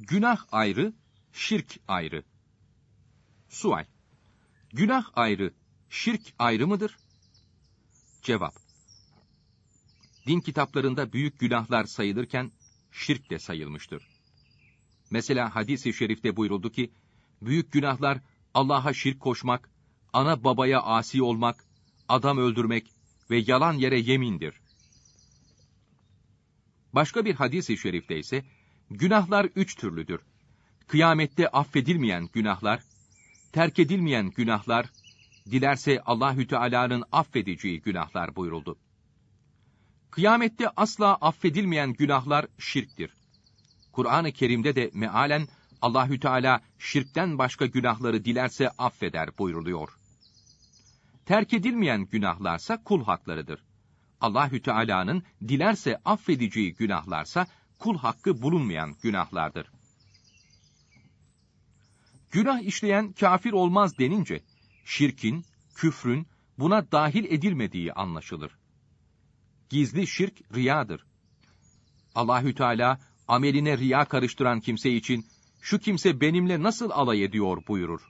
Günah ayrı, şirk ayrı. Sual. Günah ayrı, şirk ayrı mıdır? Cevap. Din kitaplarında büyük günahlar sayılırken şirk de sayılmıştır. Mesela hadis-i şerifte buyuruldu ki, büyük günahlar Allah'a şirk koşmak, ana babaya asi olmak, adam öldürmek ve yalan yere yemindir. Başka bir hadis-i şerifte ise, günahlar üç türlüdür. Kıyamette affedilmeyen günahlar, terk edilmeyen günahlar, dilerse Allahü Teala'nın affedeceği günahlar buyuruldu. Kıyamette asla affedilmeyen günahlar şirktir. Kur'an-ı Kerim'de de mealen Allahü Teala şirkten başka günahları dilerse affeder buyruluyor. Terk edilmeyen günahlarsa kul haklarıdır. Allahü Teala'nın dilerse affedeceği günahlarsa kul hakkı bulunmayan günahlardır. Günah işleyen kafir olmaz denince şirkin, küfrün buna dahil edilmediği anlaşılır. Gizli şirk riyadır. Allahü Teala ameline riya karıştıran kimse için şu kimse benimle nasıl alay ediyor buyurur.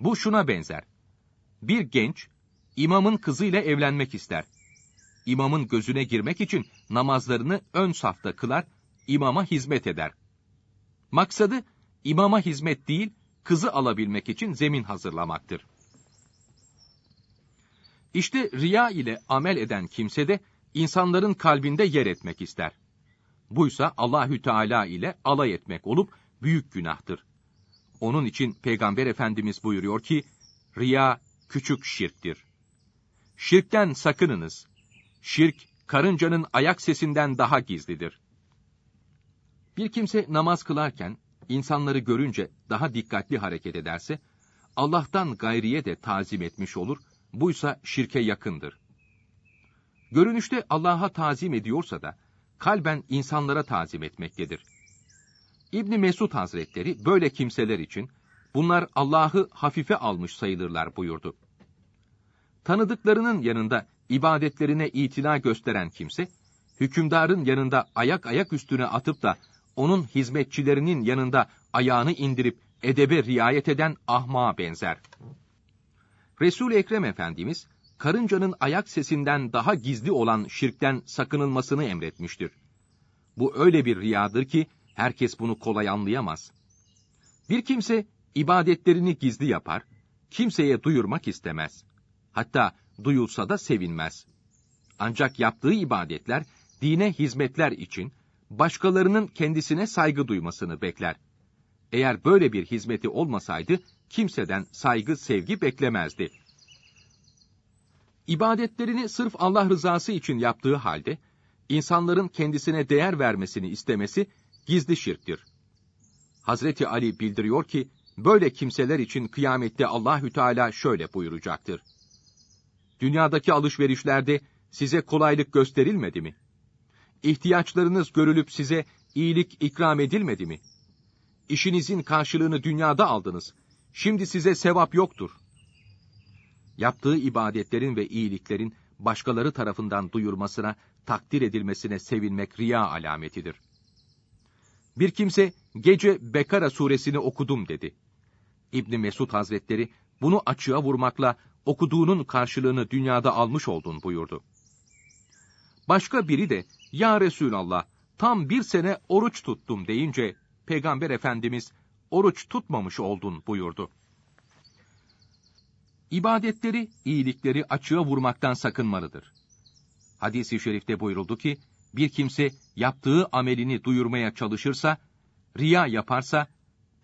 Bu şuna benzer. Bir genç imamın kızıyla evlenmek ister. İmamın gözüne girmek için namazlarını ön safta kılar, imama hizmet eder. Maksadı imama hizmet değil, kızı alabilmek için zemin hazırlamaktır. İşte riya ile amel eden kimse de insanların kalbinde yer etmek ister. Buysa Allahü Teala ile alay etmek olup büyük günahtır. Onun için Peygamber Efendimiz buyuruyor ki, riya küçük şirktir. Şirkten sakınınız. Şirk, karıncanın ayak sesinden daha gizlidir. Bir kimse namaz kılarken, insanları görünce daha dikkatli hareket ederse, Allah'tan gayriye de tazim etmiş olur, buysa şirke yakındır. Görünüşte Allah'a tazim ediyorsa da, kalben insanlara tazim etmektedir. İbni Mesud Hazretleri böyle kimseler için, bunlar Allah'ı hafife almış sayılırlar buyurdu. Tanıdıklarının yanında ibadetlerine itina gösteren kimse, hükümdarın yanında ayak ayak üstüne atıp da onun hizmetçilerinin yanında ayağını indirip edebe riayet eden ahmağa benzer. Resul Ekrem Efendimiz karıncanın ayak sesinden daha gizli olan şirkten sakınılmasını emretmiştir. Bu öyle bir riyadır ki herkes bunu kolay anlayamaz. Bir kimse ibadetlerini gizli yapar, kimseye duyurmak istemez. Hatta duyulsa da sevinmez. Ancak yaptığı ibadetler dine hizmetler için başkalarının kendisine saygı duymasını bekler. Eğer böyle bir hizmeti olmasaydı kimseden saygı sevgi beklemezdi. İbadetlerini sırf Allah rızası için yaptığı halde insanların kendisine değer vermesini istemesi gizli şirktir. Hazreti Ali bildiriyor ki böyle kimseler için kıyamette Allahü Teala şöyle buyuracaktır. Dünyadaki alışverişlerde size kolaylık gösterilmedi mi? İhtiyaçlarınız görülüp size iyilik ikram edilmedi mi? İşinizin karşılığını dünyada aldınız. Şimdi size sevap yoktur. Yaptığı ibadetlerin ve iyiliklerin başkaları tarafından duyurmasına, takdir edilmesine sevinmek riya alametidir. Bir kimse gece Bekara suresini okudum dedi. İbni Mesud Hazretleri bunu açığa vurmakla okuduğunun karşılığını dünyada almış oldun buyurdu. Başka biri de ya Resulallah tam bir sene oruç tuttum deyince Peygamber Efendimiz oruç tutmamış oldun buyurdu. İbadetleri, iyilikleri açığa vurmaktan sakınmalıdır. Hadis-i şerifte buyuruldu ki, bir kimse yaptığı amelini duyurmaya çalışırsa, riya yaparsa,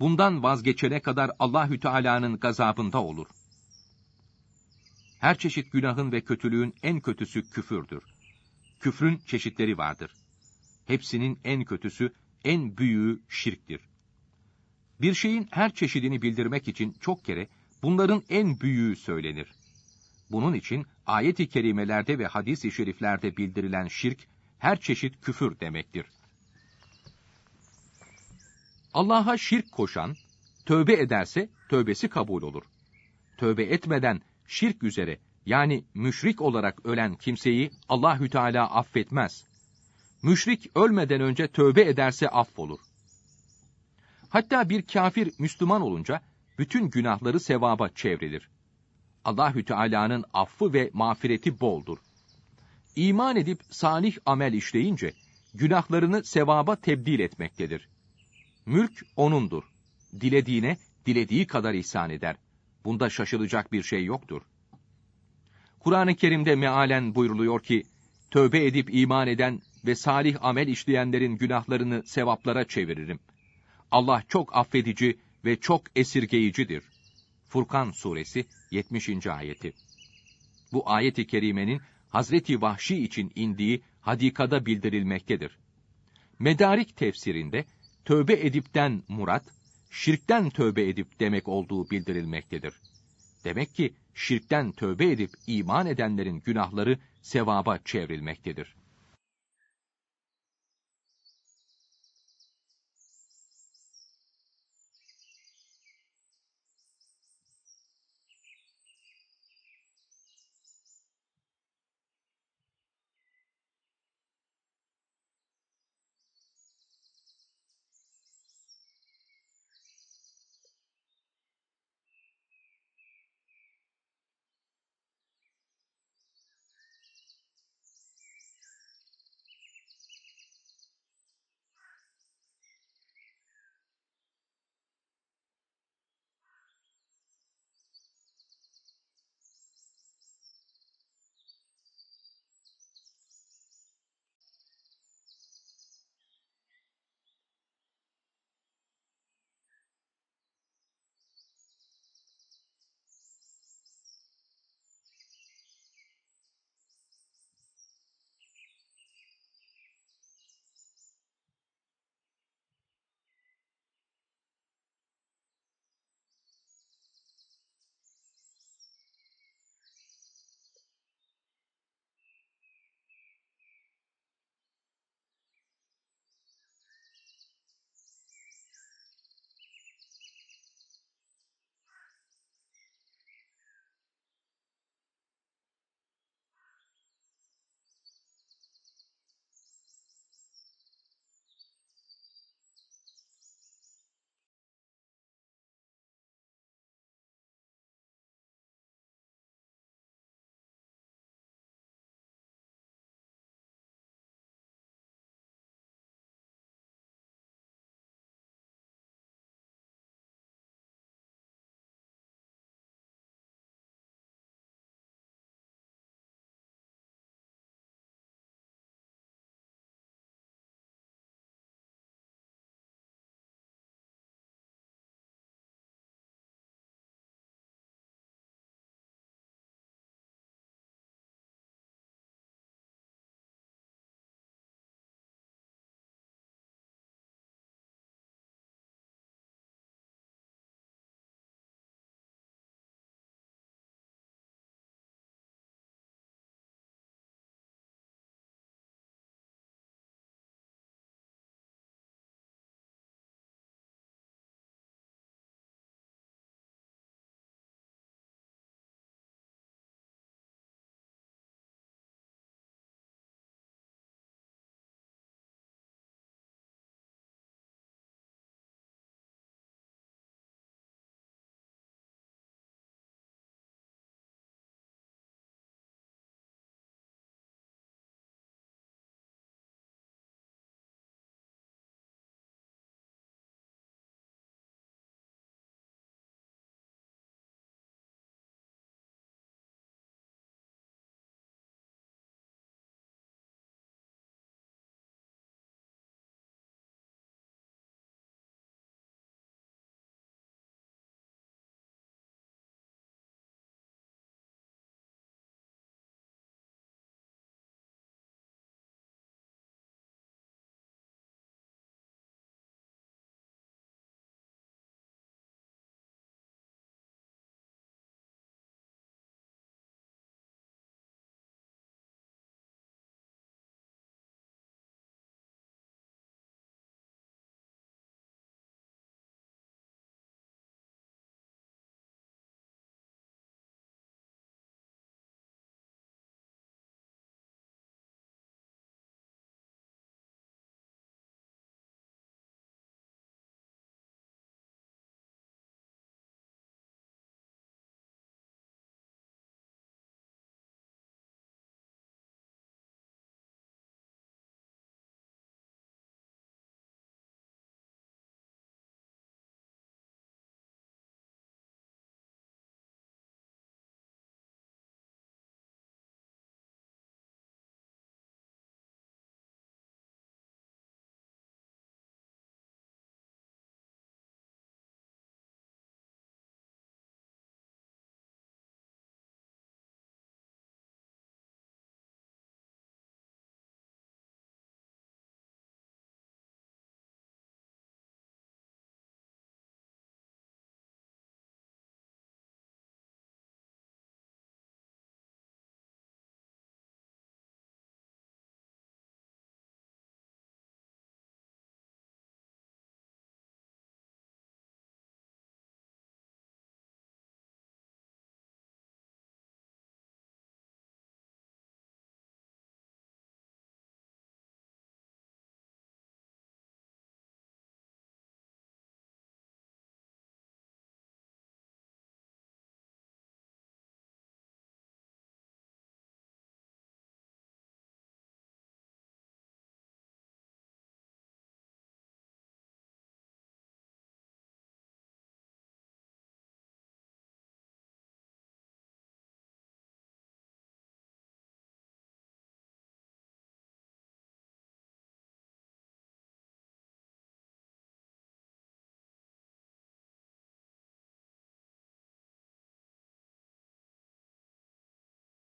bundan vazgeçene kadar Allahü Teala'nın gazabında olur. Her çeşit günahın ve kötülüğün en kötüsü küfürdür. Küfrün çeşitleri vardır. Hepsinin en kötüsü, en büyüğü şirktir. Bir şeyin her çeşidini bildirmek için çok kere bunların en büyüğü söylenir. Bunun için ayet-i kerimelerde ve hadis-i şeriflerde bildirilen şirk, her çeşit küfür demektir. Allah'a şirk koşan, tövbe ederse tövbesi kabul olur. Tövbe etmeden şirk üzere yani müşrik olarak ölen kimseyi Allahü Teala affetmez. Müşrik ölmeden önce tövbe ederse affolur. Hatta bir kafir Müslüman olunca bütün günahları sevaba çevrilir. Allahü Teala'nın affı ve mağfireti boldur. İman edip salih amel işleyince günahlarını sevaba tebdil etmektedir. Mülk onundur. Dilediğine dilediği kadar ihsan eder. Bunda şaşılacak bir şey yoktur. Kur'an-ı Kerim'de mealen buyruluyor ki, tövbe edip iman eden ve salih amel işleyenlerin günahlarını sevaplara çeviririm. Allah çok affedici ve çok esirgeyicidir. Furkan suresi 70. ayeti. Bu ayeti kerimenin Hazreti Vahşi için indiği hadikada bildirilmektedir. Medarik tefsirinde tövbe edipten murat, şirkten tövbe edip demek olduğu bildirilmektedir. Demek ki şirkten tövbe edip iman edenlerin günahları sevaba çevrilmektedir.